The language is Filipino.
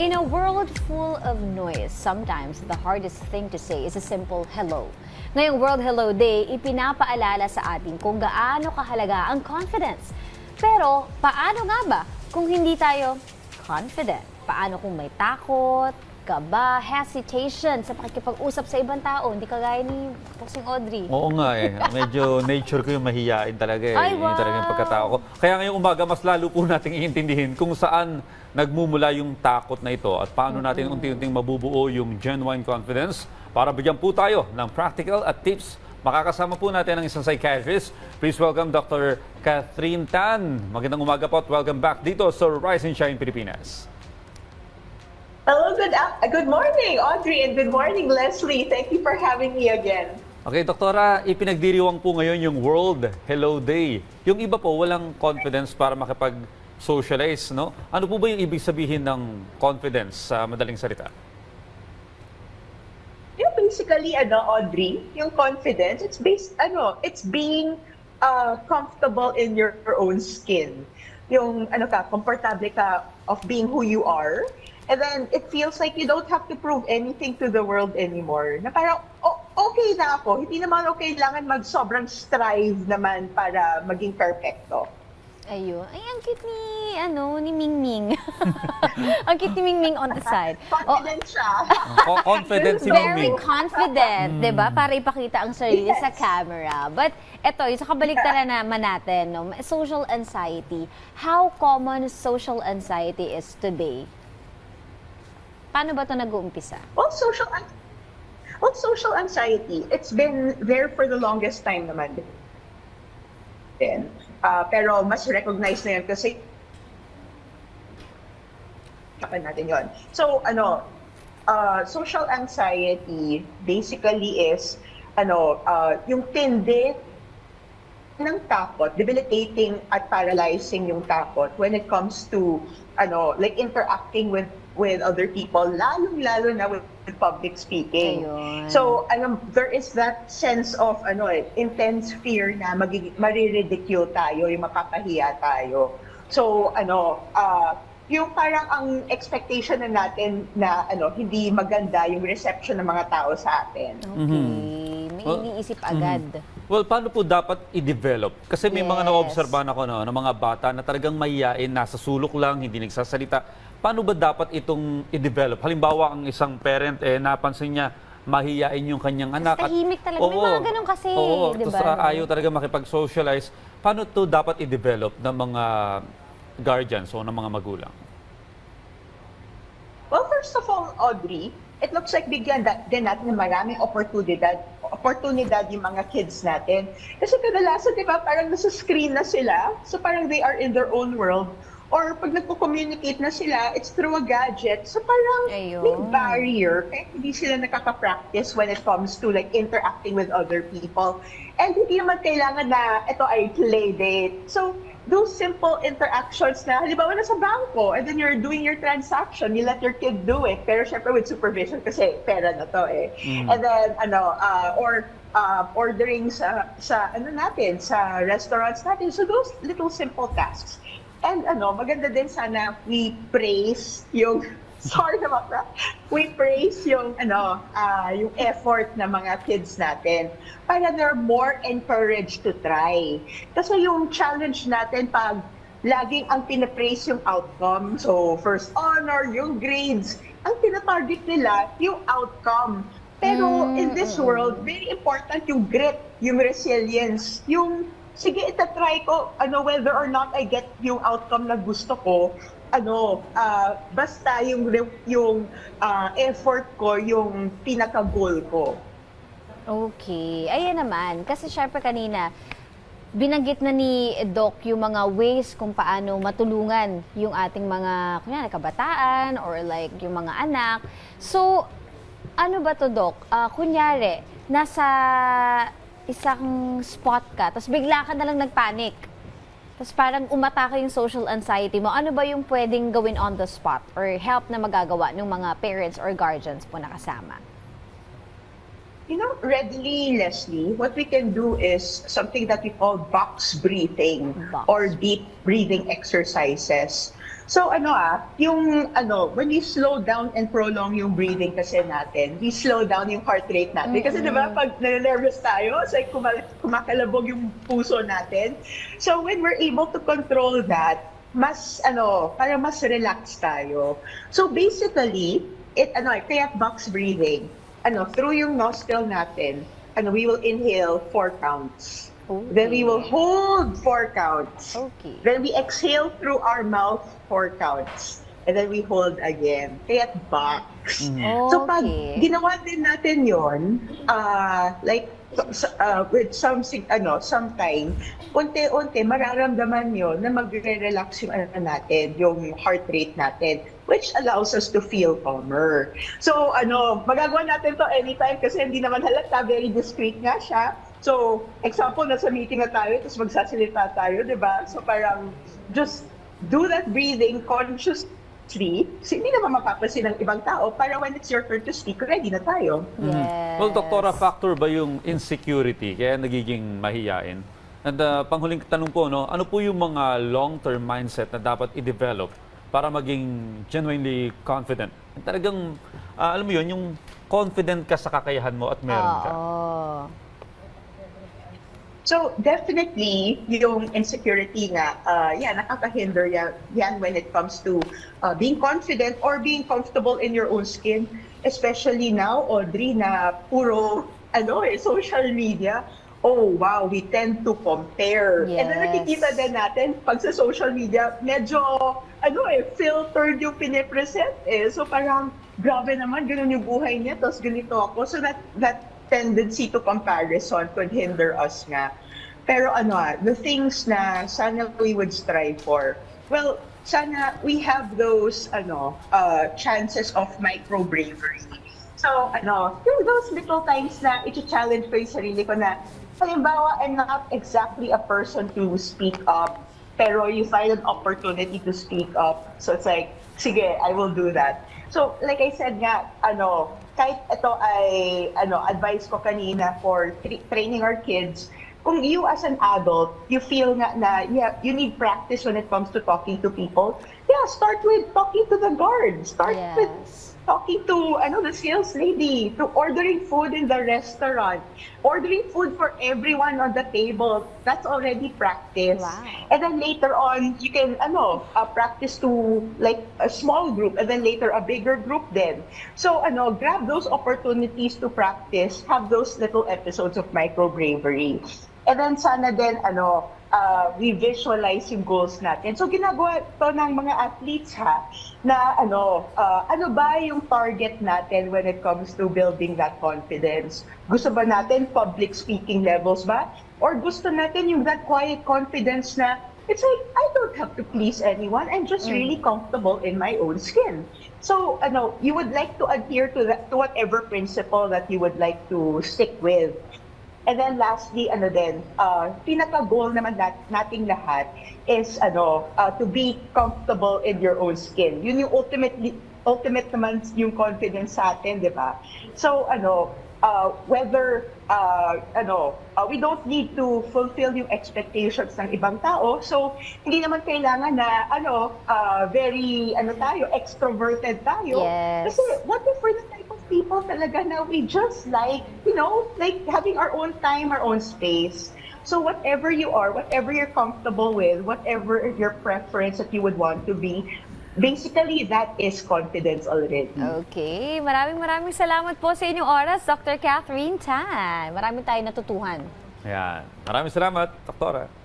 In a world full of noise, sometimes the hardest thing to say is a simple hello. Ngayong World Hello Day, ipinapaalala sa atin kung gaano kahalaga ang confidence. Pero paano nga ba kung hindi tayo confident? Paano kung may takot, kaba, hesitation sa pakikipag-usap sa ibang tao? Hindi kagaya ni Bossing Audrey. Oo nga eh. Medyo nature ko yung mahiyain talaga eh. Ay, Yun talaga yung wow. pagkatao ko. Kaya ngayong umaga, mas lalo po nating iintindihin kung saan nagmumula yung takot na ito at paano natin unti-unting mabubuo yung genuine confidence para bigyan po tayo ng practical at tips. Makakasama po natin ang isang psychiatrist. Please welcome Dr. Catherine Tan. Magandang umaga po at welcome back dito sa Rise and Shine Pilipinas. Hello, good uh, good morning, Audrey, and good morning, Leslie. Thank you for having me again. Okay, doktora, ipinagdiriwang po ngayon yung World Hello Day. Yung iba po walang confidence para makipag-socialize, no? Ano po ba yung ibig sabihin ng confidence sa madaling salita? Yung basically, ano, Audrey, yung confidence, it's based, ano, it's being uh, comfortable in your, your own skin. Yung, ano ka, komportable ka of being who you are. And then, it feels like you don't have to prove anything to the world anymore. Na parang, o- okay na ako. Hindi naman okay kailangan mag-sobrang strive naman para maging perfecto. Ayun. Ay, ang cute ni, ano, ni Mingming. ang cute ni Mingming on the side. Oh, Confident siya. Co- confident si very Mingming. confident, 'di ba? Para ipakita ang sarili sa Yes. camera. But eto, yung sa kabaliktaran naman natin, no, social anxiety. How common social anxiety is today? Paano ba 'to nag-uumpisa? Well, social well, social anxiety, it's been there for the longest time naman din. Ah, pero mas recognized na yun kasi Kapan natin yon. So, ano, uh, social anxiety basically is, ano, uh, yung tindi ng takot, debilitating at paralyzing yung takot when it comes to, ano, like interacting with with other people, lalong-lalo na with, public speaking. Ayun. So, ano, there is that sense of, ano, eh, intense fear na magig- mariridicule tayo, yung mapapahiya tayo. So, ano, ah, yung parang ang expectation na natin na ano hindi maganda yung reception ng mga tao sa atin. Okay. May Well, iniisip agad. Well, paano po dapat i-develop? Kasi may mga Yes. na-obserbahan ako no, ng mga bata na talagang mahiyain, nasa sulok lang, hindi nagsasalita. Paano ba dapat itong i-develop? Halimbawa, ang isang parent, eh, napansin niya, mahiyain yung kanyang anak. at- tahimik talaga. May mga ganun kasi, Oo, di tapos ba, no? ayaw talaga makipag-socialize. Paano to dapat i-develop ng mga guardians o ng mga magulang? Well, first of all, Audrey, it looks like bigyan din natin ng maraming oportunidad, oportunidad yung mga kids natin. Kasi kadalasan, di ba, parang nasa screen na sila. So parang they are in their own world. Or pag nagpo-communicate na sila, it's through a gadget. So parang Ayun. may barrier. Kaya hindi sila nakaka-practice when it comes to like interacting with other people. And hindi naman kailangan na ito ay play date. So those simple interactions na, halimbawa na sa bangko, and then you're doing your transaction, you let your kid do it. Pero syempre with supervision kasi pera na to eh. And then, ano, uh, or uh, ordering sa, sa, ano natin, sa restaurants natin. So those little simple tasks. And ano, maganda din sana we praise yung sorry naman pra, we praise yung ano, ah, yung effort ng mga kids natin para they're more encouraged to try. Kasi yung challenge natin pag laging ang pinapraise yung outcome, so first honor, yung grades, ang tinatarget nila yung outcome. Pero in this world, very important yung grit, yung resilience, yung sige, itatry ko, ano, whether or not I get yung outcome na gusto ko, ano, ah, basta yung, yung ah, effort ko, yung pinaka-goal ko. Okay. Ayan naman. Kasi syempre kanina, binanggit na ni Doc yung mga ways kung paano matulungan yung ating mga, kunyari, kabataan or like yung mga anak. So, ano ba to, Doc? Ah, kunyari, nasa isang spot ka, tapos bigla ka na lang nagpanic. Tapos parang umatake yung social anxiety mo. Ano ba yung pwedeng gawin on the spot or help na magagawa ng mga parents or guardians po nakasama? You know, readily, Leslie, what we can do is something that we call box breathing Box. or deep breathing exercises. So ano ah, yung ano, when we slow down and prolong yung breathing kasi natin, we slow down yung heart rate natin. Kasi di ba pag nervous tayo, it's like kuma- kumakalabog yung puso natin. So when we're able to control that, mas ano, para mas relax tayo. So basically, it ano, kaya box breathing, ano, through yung nostril natin, ano, we will inhale four counts. Then we will hold four counts. Okay. Then we exhale through our mouth four counts. And then we hold again. Kaya box. So pag Okay. ginawa din natin yon, uh, like so- so- uh, with some ano, sometime, unti-unti mararamdaman yon na magre-relax yung ano natin, yung heart rate natin, which allows us to feel calmer. So ano, magagawa natin to anytime kasi hindi naman halata, very discreet nga siya. So, example, nasa meeting na tayo, tapos magsasalita tayo, di ba? So parang, just do that breathing consciously. So, hindi naman mapapansin ng ibang tao para when it's your turn to speak, ready na tayo. Yes. Well, Doktora, factor ba yung insecurity kaya nagiging mahiyain? And uh, panghuling tanong po, no, ano po yung mga long-term mindset na dapat i-develop para maging genuinely confident? Talagang, ah, alam mo yun, yung confident ka sa kakayahan mo at meron ka. Oo. So, definitely, yung insecurity nga, uh, yeah, nakakahinder yan, yan when it comes to uh, being confident or being comfortable in your own skin. Especially now, Audrey, na puro, ano eh, social media. Oh, wow, we tend to compare. And then Yes. nakikita din natin, pag sa social media, medyo, ano eh, filtered yung pinipresent eh. So parang, grabe naman, ganun yung buhay niya, tapos ganito ako. So that, that tendency to comparison could hinder us nga. Pero ano the things na sana we would strive for, well, sana we have those ano uh, chances of micro bravery. So ano, yung those little times na i-challenge ko yung sarili ko na, halimbawa, I'm not exactly a person to speak up, pero you find an opportunity to speak up. So it's like, sige, I will do that. So, like I said nga, ano, kahit ito ay, ano, advice ko kanina for tra- training our kids, kung you as an adult, you feel nga na yeah, you need practice when it comes to talking to people, yeah, start with talking to the guard. Start with Yes. Talking to ano the sales lady, to ordering food in the restaurant, ordering food for everyone on the table. That's already practice. Wow. And then later on, you can ano uh, practice to like a small group, and then later a bigger group. Then so ano grab those opportunities to practice. Have those little episodes of micro bravery. And then sana din ano uh, we visualize yung goals natin. So ginagawa to ng mga athletes ha na ano uh, ano ba yung target natin when it comes to building that confidence? Gusto ba natin public speaking levels ba? Or gusto natin yung that quiet confidence na it's like I don't have to please anyone. I'm just really comfortable in my own skin. So ano, you would like to adhere to that to whatever principle that you would like to stick with. And then lastly, ano din, uh, pinaka-goal naman nat- nating lahat is ano, uh, to be comfortable in your own skin. Yun yung ultimately ultimate naman yung confidence sa atin, di ba? So ano, uh, whether uh, ano, uh, we don't need to fulfill yung expectations ng ibang tao. So hindi naman kailangan na ano, uh, very ano tayo, extroverted tayo. Yes. Kasi what if we're of people talaga na we just like, you know, like having our own time, our own space. So whatever you are, whatever you're comfortable with, whatever your preference that you would want to be, basically that is confidence already. Okay. Maraming maraming salamat po sa inyong oras, Dr. Catherine Tan. Marami tayong natutuhan. Ayan. Maraming salamat, Doktora.